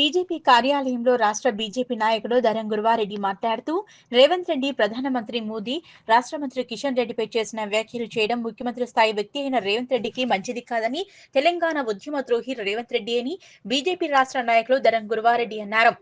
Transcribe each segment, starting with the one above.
BJP కార్యాలయంలో రాష్ట్ర BJP నాయకుడు ధరం గురువారెడ్డి మాట్లాడుతూ రేవంత్ రెడ్డి ప్రధానమంత్రి మోదీ రాష్ట్ర మంత్రి కిషన్ రెడ్డిపై చేసిన వ్యాఖ్యలు చేయడం ముఖ్యమంత్రి స్థాయి వ్యక్తి అయిన రేవంత్ రెడ్డికి మంచిది కాదని తెలంగాణ ఉద్యమ ద్రోహి రేవంత్ రెడ్డి అని బీజేపీ రాష్ట్ర నాయకులు ధరం గురువారెడ్డి అన్నారు.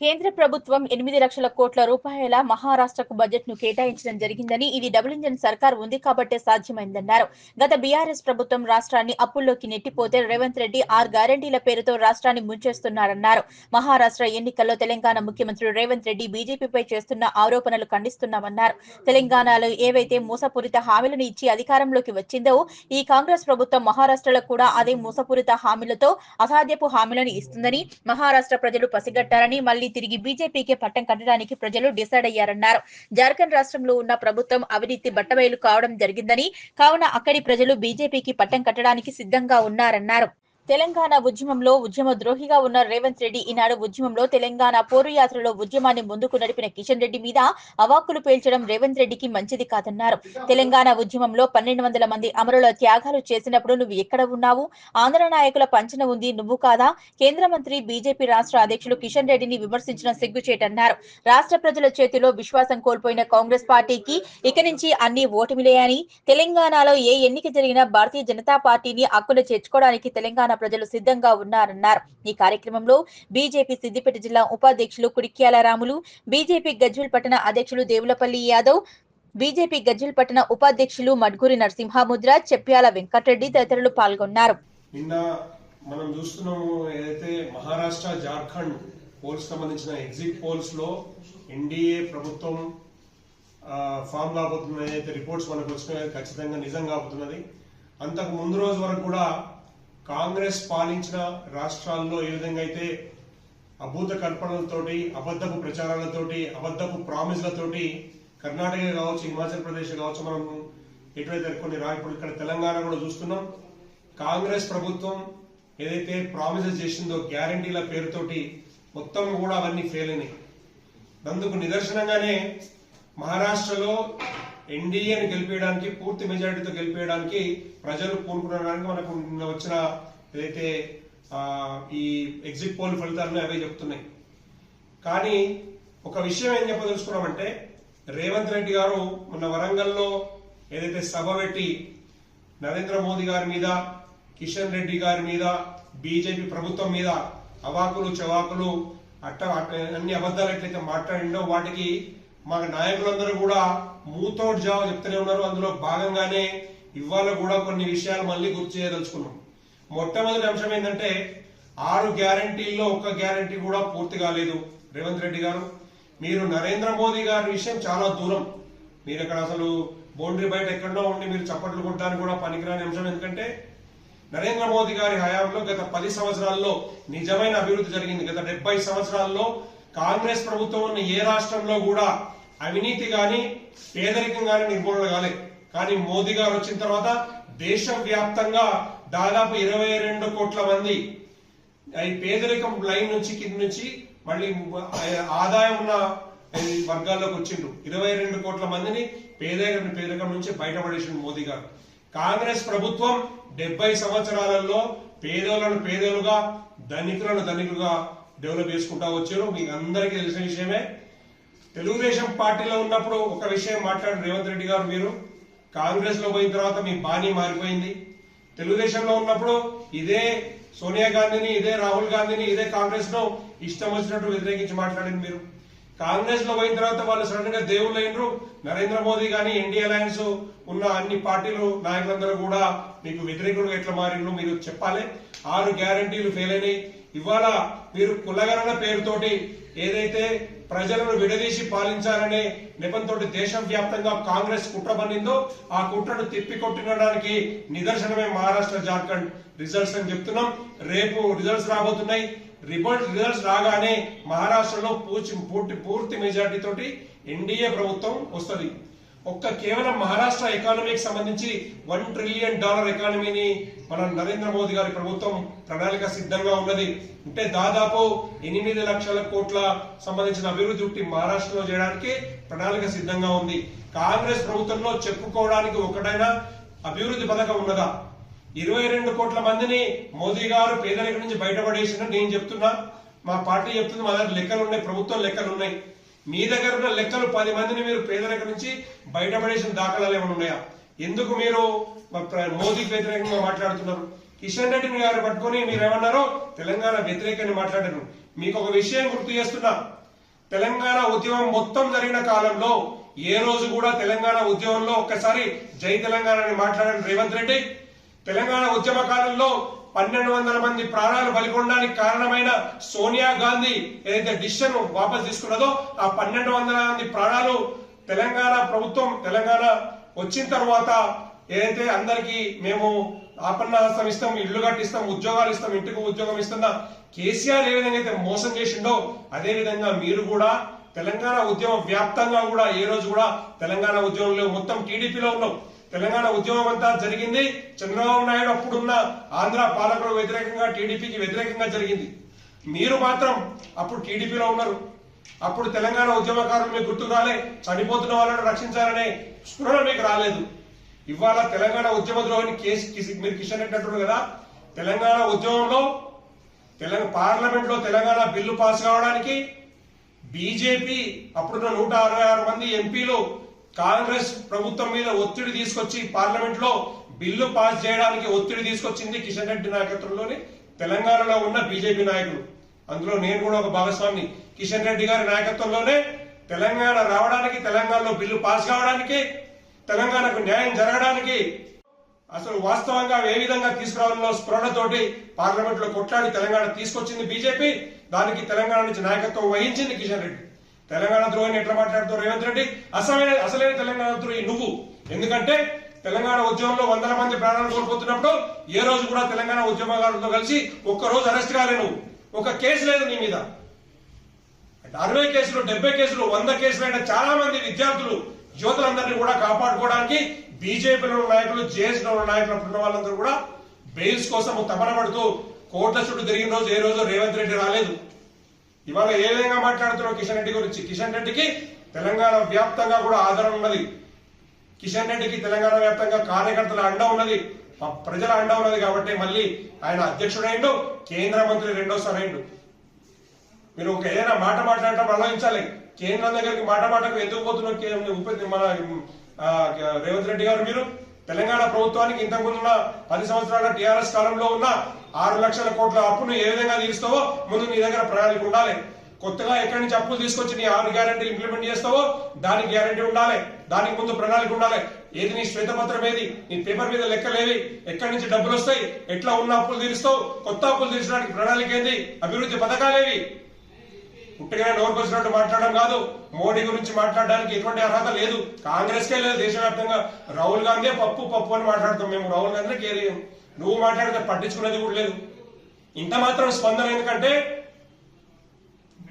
కేంద్ర ప్రభుత్వం ఎనిమిది లక్షల కోట్ల రూపాయల మహారాష్ట్రకు బడ్జెట్ను కేటాయించడం జరిగిందని ఇది డబుల్ ఇంజన్ సర్కార్ ఉంది కాబట్టే సాధ్యమైందన్నారు. గత బీఆర్ఎస్ ప్రభుత్వం రాష్ట్రాన్ని అప్పుల్లోకి నెట్టిపోతే రేవంత్ రెడ్డి ఆరు గ్యారంటీల పేరుతో రాష్ట్రాన్ని ముంచేస్తున్నారన్నారు. మహారాష్ట్ర ఎన్నికల్లో తెలంగాణ ముఖ్యమంత్రి రేవంత్ రెడ్డి బీజేపీపై చేస్తున్న ఆరోపణలు ఖండిస్తున్నామన్నారు. తెలంగాణలో ఏవైతే మూసపూరిత హామీలను ఇచ్చి అధికారంలోకి వచ్చిందో ఈ కాంగ్రెస్ ప్రభుత్వం మహారాష్ట్రలో కూడా అదే మూసపూరిత హామీలతో అసాధ్యపు హామీలను ఇస్తుందని మహారాష్ట్ర ప్రజలు పసిగట్టారని మళ్ళీ తిరిగి బీజేపీకి పట్టం కట్టడానికి ప్రజలు డిసైడ్ అయ్యారన్నారు. జార్ఖండ్ రాష్ట్రంలో ఉన్న ప్రభుత్వం అవినీతి బట్టబయలు కావడం జరిగిందని కావున అక్కడి ప్రజలు బీజేపీకి పట్టం కట్టడానికి సిద్ధంగా ఉన్నారన్నారు. తెలంగాణ ఉద్యమంలో ఉద్యమ ద్రోహిగా ఉన్న రేవంత్ రెడ్డి ఈనాడు ఉద్యమంలో తెలంగాణ పోరు యాత్రలో ఉద్యమాన్ని ముందుకు నడిపిన కిషన్ రెడ్డి మీద అవాక్కులు పేల్చడం రేవంత్ రెడ్డికి మంచిది కాదన్నారు. తెలంగాణ ఉద్యమంలో పన్నెండు వందల మంది అమరుల త్యాగాలు చేసినప్పుడు నువ్వు ఎక్కడ ఉన్నావు? ఆంధ్ర నాయకుల పంచన ఉంది నువ్వు కాదా? కేంద్ర మంత్రి బీజేపీ రాష్ట్ర అధ్యక్షులు కిషన్ రెడ్డిని విమర్శించడం సిగ్గుచేటన్నారు. రాష్ట్ర ప్రజల చేతిలో విశ్వాసం కోల్పోయిన కాంగ్రెస్ పార్టీకి ఇక నుంచి అన్ని ఓటమిలే అని తెలంగాణలో ఏ ఎన్నిక జరిగినా భారతీయ జనతా పార్టీని అక్కున చేర్చుకోవడానికి తెలంగాణ ప్రజలు సిద్ధంగా ఉన్నారన్నారు. ఈ కార్యక్రమంలో బీజేపీ సిద్దిపేట జిల్లా ఉపాధ్యక్షులు కుడిక్యాల రాములు బీజేపీ గజ్వల్ పట్టణ అధ్యక్షులు దేవులపల్లి యాదవ్ బీజేపీ గజ్వల్ పట్టణ ఉపాధ్యక్షులు మడ్గూరి నరసింహముద్ర చెప్ప్యాల వెంకటరెడ్డి తదితరులు పాల్గొన్నారు. నిన్న మనం చూస్తున్నాము ఏదైతే మహారాష్ట్ర జార్ఖండ్ పోల్స్ సంబంధించిన ఎగ్జిట్ పోల్స్లో ఎన్డీఏ ప్రభుత్వం ఫామ్ కాబోతున్న ఏదైతే రిపోర్ట్స్ మనకు వచ్చినాయో ఖచ్చితంగా నిజం కాబోతున్నది. అంతకు ముందు రోజు వరకు కూడా కాంగ్రెస్ పాలించిన రాష్ట్రాల్లో ఏ విధంగా అయితే అభూత కల్పనలతోటి అబద్ధపు ప్రచారాలతోటి అబద్ధపు ప్రామిస్లతోటి కర్ణాటక కావచ్చు హిమాచల్ ప్రదేశ్ కావచ్చు మనం ఎటువైతే కొన్ని రా ఇప్పుడు ఇక్కడ తెలంగాణ కూడా చూస్తున్నాం కాంగ్రెస్ ప్రభుత్వం ఏదైతే ప్రామిసెస్ చేసిందో గ్యారంటీల పేరుతోటి మొత్తం కూడా అవన్నీ ఫెయిల్ అయినాయి. అందుకు నిదర్శనంగానే మహారాష్ట్రలో ఎన్డీఏని గెలిపేయడానికి పూర్తి మెజారిటీతో గెలిపేయడానికి ప్రజలు పూనుకునడానికి మనకు వచ్చిన ఏదైతే ఈ ఎగ్జిట్ పోల్ ఫలితాలను అవే చెప్తున్నాయి. కానీ ఒక విషయం ఏం చెప్పదలుచుకున్నామంటే రేవంత్ రెడ్డి గారు మొన్న వరంగల్లో ఏదైతే సభ పెట్టి నరేంద్ర మోదీ గారి మీద కిషన్ రెడ్డి గారి మీద బీజేపీ ప్రభుత్వం మీద అవాకులు చవాకులు అట్ట అట్ట అన్ని అబద్ధాలు ఎట్లయితే మాట్లాడిండో వాటికి మా నాయకులందరూ కూడా మూతోడ్ జావ చెప్తూనే ఉన్నారు. అందులో భాగంగానే ఇవాళ కూడా కొన్ని విషయాలు మళ్ళీ గుర్తు చేయదలుచుకున్నాం. మొట్టమొదటి అంశం ఏంటంటే ఆరు గ్యారంటీల్లో ఒక్క గ్యారంటీ కూడా పూర్తి కాలేదు రేవంత్ రెడ్డి గారు. మీరు నరేంద్ర మోదీ గారి విషయం చాలా దూరం. మీరు ఇక్కడ అసలు బౌండరీ బయట ఎక్కడో ఉండి మీరు చప్పట్లు కొట్టడానికి కూడా పనికిరాని అంశం. ఎందుకంటే నరేంద్ర మోదీ గారి హయాంలో గత పది సంవత్సరాల్లో నిజమైన అభివృద్ధి జరిగింది. గత డెబ్బై సంవత్సరాల్లో కాంగ్రెస్ ప్రభుత్వం ఉన్న ఏ రాష్ట్రంలో కూడా అవినీతి గాని పేదరికం గాని నిర్మూలన కాలేదు కానీ మోదీ గారు వచ్చిన తర్వాత దేశవ్యాప్తంగా దాదాపు ఇరవై రెండు కోట్ల మంది పేదరికం లైన్ నుంచి కింద నుంచి మళ్ళీ ఆదాయం ఉన్న వర్గాల్లోకి వచ్చిండ్రు. ఇరవై రెండు కోట్ల మందిని పేదరికం పేదరికం నుంచి బయటపడేసిండు మోదీ గారు. కాంగ్రెస్ ప్రభుత్వం డెబ్బై సంవత్సరాలలో పేదోళ్ళను పేదలుగా ధనికులను ధనికులుగా డెవలప్ చేసుకుంటా వచ్చారు. మీకు అందరికీ తెలిసిన విషయమే తెలుగుదేశం పార్టీలో ఉన్నప్పుడు ఒక విషయం మాట్లాడు రేవంత్ రెడ్డి గారు మీరు. కాంగ్రెస్లో పోయిన తర్వాత మీ బాణీ మారిపోయింది. తెలుగుదేశంలో ఉన్నప్పుడు ఇదే సోనియా గాంధీని ఇదే రాహుల్ గాంధీని ఇదే కాంగ్రెస్లో ఇష్టం వచ్చినట్టు వ్యతిరేకించి మాట్లాడింది మీరు. కాంగ్రెస్లో పోయిన తర్వాత వాళ్ళు సడన్గా దేవుళ్ళు అయినరు. నరేంద్ర మోదీ గాని ఎన్డీ అలయన్స్ ఉన్న అన్ని పార్టీలు నాయకులందరూ కూడా మీకు వ్యతిరేకులుగా ఎట్లా మారిండ్రు మీరు చెప్పాలి. ఆరు గ్యారంటీలు ఫెయిల్ అయినాయి. ఇవాళ మీరు కులగణన పేరుతోటి ఏదైతే ప్రజలను విడదీసి పాలించాలనే నెపంతో దేశవ్యాప్తంగా కాంగ్రెస్ కుట్ర పన్నిందో ఆ కుట్రను తిప్పికొట్టడానికి నిదర్శనమే మహారాష్ట్ర జార్ఖండ్ రిజల్ట్స్ అని చెప్తున్నాం. రేపు రిజల్ట్స్ రాబోతున్నాయి. రిజల్ట్ రిజల్ట్స్ రాగానే మహారాష్ట్రలో పూర్తి పూర్తి పూర్తి మెజార్టీ తోటి ఎన్డీఏ ప్రభుత్వం వస్తుంది. ఒక్క కేవలం మహారాష్ట్ర ఎకానమీకి సంబంధించి వన్ ట్రిలియన్ డాలర్ ఎకానమీని మన నరేంద్ర మోదీ గారి ప్రభుత్వం ప్రణాళిక సిద్ధంగా ఉన్నది. అంటే దాదాపు ఎనిమిది లక్షల కోట్ల సంబంధించిన అభివృద్ధి మహారాష్ట్రలో చేయడానికి ప్రణాళిక సిద్ధంగా ఉంది. కాంగ్రెస్ ప్రభుత్వంలో చెప్పుకోవడానికి ఒకటైనా అభివృద్ధి పథకం ఉన్నదా? ఇరవై రెండు కోట్ల మందిని మోదీ గారు పేదరిక నుంచి బయటపడేసిన నేను చెప్తున్నా. మా పార్టీ చెప్తుంది మా దగ్గర లెక్కలు ఉన్నాయి ప్రభుత్వం లెక్కలు ఉన్నాయి. మీ దగ్గర ఉన్న లెక్కలు పది మందిని మీరు పేదరిక నుంచి బయటపడేసిన దాఖలాలు ఏమైనా ఉన్నాయా? ఎందుకు మీరు ప్ర- వ్యతిరేకంగా మాట్లాడుతున్నారు? కిషన్ రెడ్డిని గారు పట్టుకొని మీరు ఏమన్నారో తెలంగాణ వ్యతిరేకంగా మాట్లాడారు. మీకు ఒక విషయం గుర్తు చేస్తున్నా. తెలంగాణ ఉద్యమం మొత్తం జరిగిన కాలంలో ఏ రోజు కూడా తెలంగాణ ఉద్యమంలో ఒక్కసారి జై తెలంగాణ అని మాట్లాడారు రేవంత్ రెడ్డి. తెలంగాణ ఉద్యమ కాలంలో పన్నెండు వందల మంది ప్రాణాలు బలికొనడానికి కారణమైన సోనియా గాంధీ ఏదైతే డిసిషన్ వాపస్ తీసుకున్నదో ఆ పన్నెండు వందల మంది ప్రాణాలు తెలంగాణ ప్రభుత్వం తెలంగాణ వచ్చిన తర్వాత ఏదైతే అందరికీ మేము ఆపన్నహస్తం ఇస్తాం ఇల్లు కట్టిస్తాం ఉద్యోగాలు ఇస్తాం ఇంటికి ఉద్యోగం ఇస్తున్నా కేసీఆర్ ఏ విధంగా అయితే మోసం చేసిండో అదే విధంగా మీరు కూడా తెలంగాణ ఉద్యమం వ్యాప్తంగా కూడా ఏ రోజు కూడా తెలంగాణ ఉద్యమంలో మొత్తం టీడీపీలో ఉన్నాం. తెలంగాణ ఉద్యమం అంతా జరిగింది. చంద్రబాబు నాయుడు అప్పుడున్న ఆంధ్ర పాలకులకు వ్యతిరేకంగా టీడీపీకి వ్యతిరేకంగా జరిగింది. మీరు మాత్రం అప్పుడు టీడీపీలో ఉన్నారు. అప్పుడు తెలంగాణ ఉద్యమకారులు మీకు గుర్తు రాలే. చనిపోతున్న వాళ్ళని రక్షించాలనే స్పృహ మీకు రాలేదు. ఇవాళ తెలంగాణ ఉద్యమ ద్రోహిని కేసు మీరు కిషన్ రెడ్డి అంటున్నారు కదా. తెలంగాణ ఉద్యమంలో తెలంగాణ పార్లమెంట్లో తెలంగాణ బిల్లు పాస్ కావడానికి బీజేపీ అప్పుడున్న నూట అరవై ఆరు మంది ఎంపీలు కాంగ్రెస్ ప్రభుత్వం మీద ఒత్తిడి తీసుకొచ్చి పార్లమెంట్లో బిల్లు పాస్ చేయడానికి ఒత్తిడి తీసుకొచ్చింది కిషన్ రెడ్డి నాయకత్వంలోని తెలంగాణలో ఉన్న బీజేపీ నాయకులు. అందులో నేను కూడా ఒక భాగస్వామి కిషన్ రెడ్డి గారి నాయకత్వంలోనే తెలంగాణ రావడానికి తెలంగాణలో బిల్లు పాస్ కావడానికి తెలంగాణకు న్యాయం జరగడానికి అసలు వాస్తవంగా ఏ విధంగా తీసుకురావాలన్న స్ఫురణతోటి పార్లమెంట్లో కొట్లాడి తెలంగాణ తీసుకొచ్చింది బీజేపీ. దానికి తెలంగాణ నుంచి నాయకత్వం వహించింది కిషన్ రెడ్డి. తెలంగాణ ద్రోహిని ఎట్లా మాట్లాడుతావు? రేవంత్ రెడ్డి అసలైన అసలైన తెలంగాణ ద్రోహి నువ్వు. ఎందుకంటే తెలంగాణ ఉద్యమంలో వందల మంది ప్రాణాలు కోల్పోతున్నప్పుడు ఏ రోజు కూడా తెలంగాణ ఉద్యమగారులతో కలిసి ఒక్క రోజు అరెస్ట్ కాలే నువ్వు ఒక కేసు లేదు నీ మీద. అరవై కేసులు డెబ్బై కేసులు వంద కేసులు అయిన చాలా మంది విద్యార్థులు యువతలందరినీ కూడా కాపాడుకోవడానికి బీజేపీలో ఉన్న నాయకులు జేఎస్లో ఉన్న నాయకులు ఉన్న వాళ్ళందరూ కూడా బెయిల్స్ కోసం తపన పడుతూ కోట్ల చుట్టూ తిరిగిన రోజు ఏ రోజు రేవంత్ రెడ్డి రాలేదు. ఇవాళ ఏ విధంగా మాట్లాడుతున్నావు కిషన్ రెడ్డి గురించి? కిషన్ రెడ్డికి తెలంగాణ వ్యాప్తంగా కూడా ఆధారం ఉన్నది. కిషన్ రెడ్డికి తెలంగాణ వ్యాప్తంగా కార్యకర్తల అండ ఉన్నది. ప్రజల అండ ఉన్నది కాబట్టి మళ్ళీ ఆయన అధ్యక్షుడైండు కేంద్ర మంత్రి రెండోసారి అయిండు. మీరు ఒక ఏదైనా మాట మాట్లాడటం ఆలోచించాలి. కేంద్రం దగ్గరికి మాట మాటకు ఎందుకు పోతున్నారు మన రేవంత్ రెడ్డి గారు మీరు? తెలంగాణ ప్రభుత్వానికి ఇంతకుముందు ఉన్న పది సంవత్సరాల టీఆర్ఎస్ కాలంలో ఉన్న ఆరు లక్షల కోట్ల అప్పును ఏ విధంగా తీరుస్తావో ముందు నీ దగ్గర ప్రణాళిక ఉండాలి. కొత్తగా ఎక్కడి నుంచి అప్పులు తీసుకొచ్చి నీ ఆరు గ్యారంటీ ఇంప్లిమెంట్ చేస్తావో దానికి గ్యారంటీ ఉండాలి. దానికి ముందు ప్రణాళిక ఉండాలి. ఏది నీ శ్వేతపత్రం ఏది? నీ పేపర్ మీద లెక్కలేవి ఎక్కడి నుంచి డబ్బులు వస్తాయి? ఎట్లా ఉన్న అప్పులు తీరుస్తావు? కొత్త అప్పులు తీర్చడానికి ప్రణాళిక ఏంది? అభివృద్ధి పథకాలేవి పుట్టిగా నోరుకు వచ్చినట్టు మాట్లాడడం కాదు. మోడీ గురించి మాట్లాడడానికి ఎటువంటి అర్హత లేదు. కాంగ్రెస్ కే లేదు దేశవ్యాప్తంగా. రాహుల్ గాంధీ పప్పు పప్పు అని మాట్లాడతాం మేము. రాహుల్ గాంధీ కేర్ నువ్వు మాట్లాడితే పట్టించుకునేది కూడా లేదు. ఇంత మాత్రం స్పందన ఎందుకంటే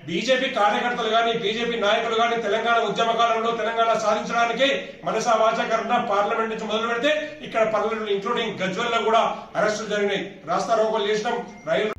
బీజేపీ కార్యకర్తలు కానీ బీజేపీ నాయకులు కానీ తెలంగాణ ఉద్యమ కాలంలో తెలంగాణ సాధించడానికి మనసా వాచాకరణ పార్లమెంట్ నుంచి మొదలు పెడితే ఇక్కడ పల్లెలు ఇంక్లూడింగ్ గజ్వెల్లో కూడా అరెస్టులు జరిగినాయి. రాస్తా రోకోలు చేసినాం రైలు